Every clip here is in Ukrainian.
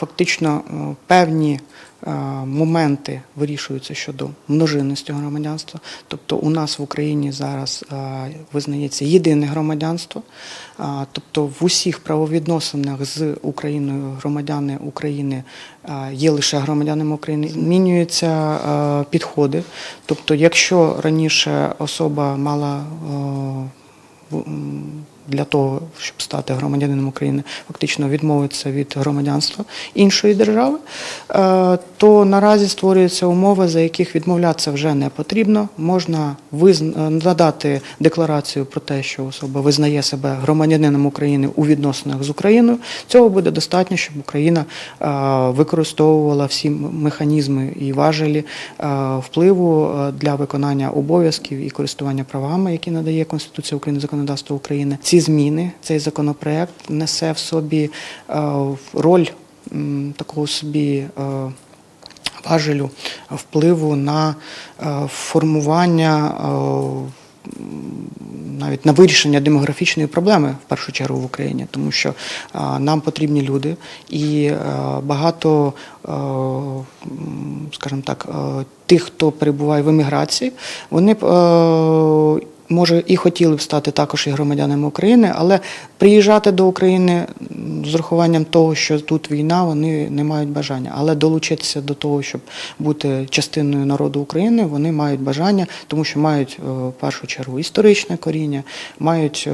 Фактично е, певні е, моменти вирішуються щодо множинності громадянства. Тобто у нас в Україні зараз е, визнається єдине громадянство, тобто в усіх правовідносинах з Україною громадяни України є лише громадянами України. Змінюються підходи. Тобто, якщо раніше особа мала для того, щоб стати громадянином України, фактично відмовитися від громадянства іншої держави, е, то наразі створюються умови, за яких відмовлятися вже не потрібно. Можна е, надати декларацію про те, що особа визнає себе громадянином України у відносинах з Україною. Цього буде достатньо, щоб Україна е, використовувала всі механізми і важелі впливу для виконання обов'язків і користування правами, які надає Конституція України, законодавство України. Ці зміни, цей законопроект несе в собі е, роль такого собі. е, Важелю впливу на е, формування навіть на вирішення демографічної проблеми в першу чергу в Україні, тому що е, нам потрібні люди, і е, багато, скажімо так, е, тих, хто перебуває в еміграції, вони б. Може, і хотіли б стати також і громадянами України, але приїжджати до України з урахуванням того, що тут війна, вони не мають бажання. Але долучитися до того, щоб бути частиною народу України, вони мають бажання, тому що мають е, в першу чергу історичне коріння, мають е,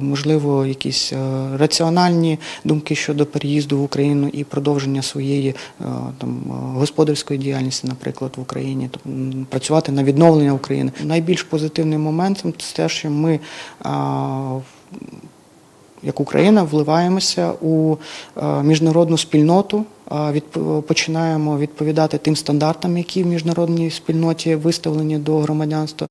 можливо якісь е, раціональні думки щодо переїзду в Україну і продовження своєї там господарської діяльності, наприклад, в Україні, тобто працювати на відновлення України. Найбільш позитивним моментом це те, що ми як Україна вливаємося у е, міжнародну спільноту, е, починаємо відповідати тим стандартам, які в міжнародній спільноті виставлені до громадянства.